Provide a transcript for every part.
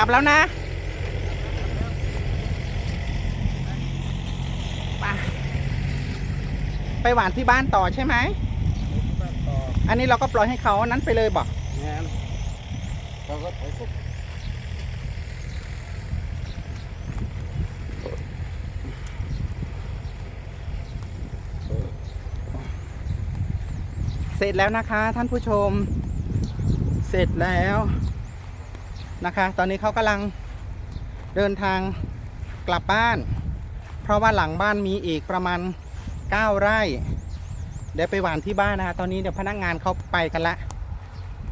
กลับแล้วนะไปไปหวานที่บ้านต่อใช่ไหมต่ออันนี้เราก็ปล่อยให้เขาอันนั้นไปเลยบอกงานเราก็ถอยสุกเสร็จแล้วนะคะท่านผู้ชม เสร็จแล้ว นะคะ ตอนนี้เขากำลังเดินทางกลับบ้าน เพราะว่าหลังบ้านมีอีกประมาณ 9 ไร่ เดี๋ยวไปหวานที่บ้านนะคะ ตอนนี้เดี๋ยวพนักงานเขาไปกันละ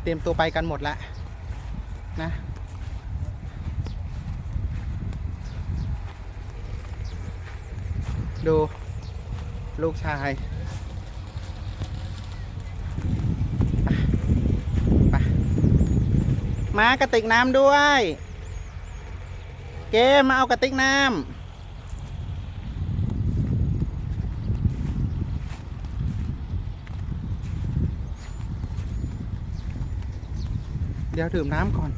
เตรียมตัวไปกันหมดละนะดูลูกชาย ไป มากระติกน้ำด้วย เกมมาเอากระติกน้ำเดี๋ยวดื่มน้ำก่อน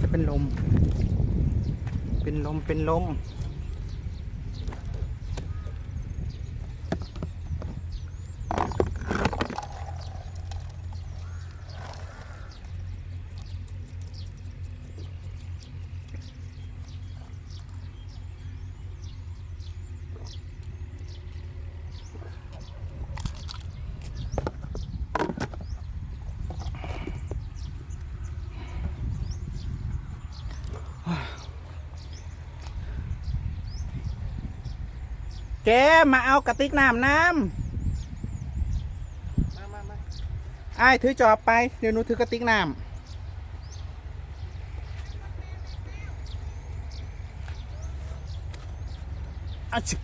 จะเป็นลม เป็นลมเป็นลม เกมาเอากระติกน้ำน้ำไอ้ถือจอบไป เดี๋ยวหนูถือกระติกน้ำอาชิบ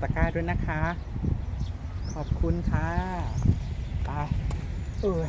ตะกร้าด้วยนะคะ ขอบคุณค่ะ ไป เอ้ย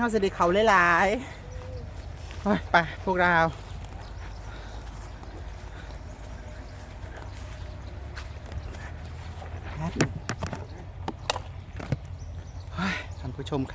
ขาสิไดิเขาหลายๆโอ้ยไปพวกเราแป๊บหนึ่งโอ้ยท่านผู้ชมครับ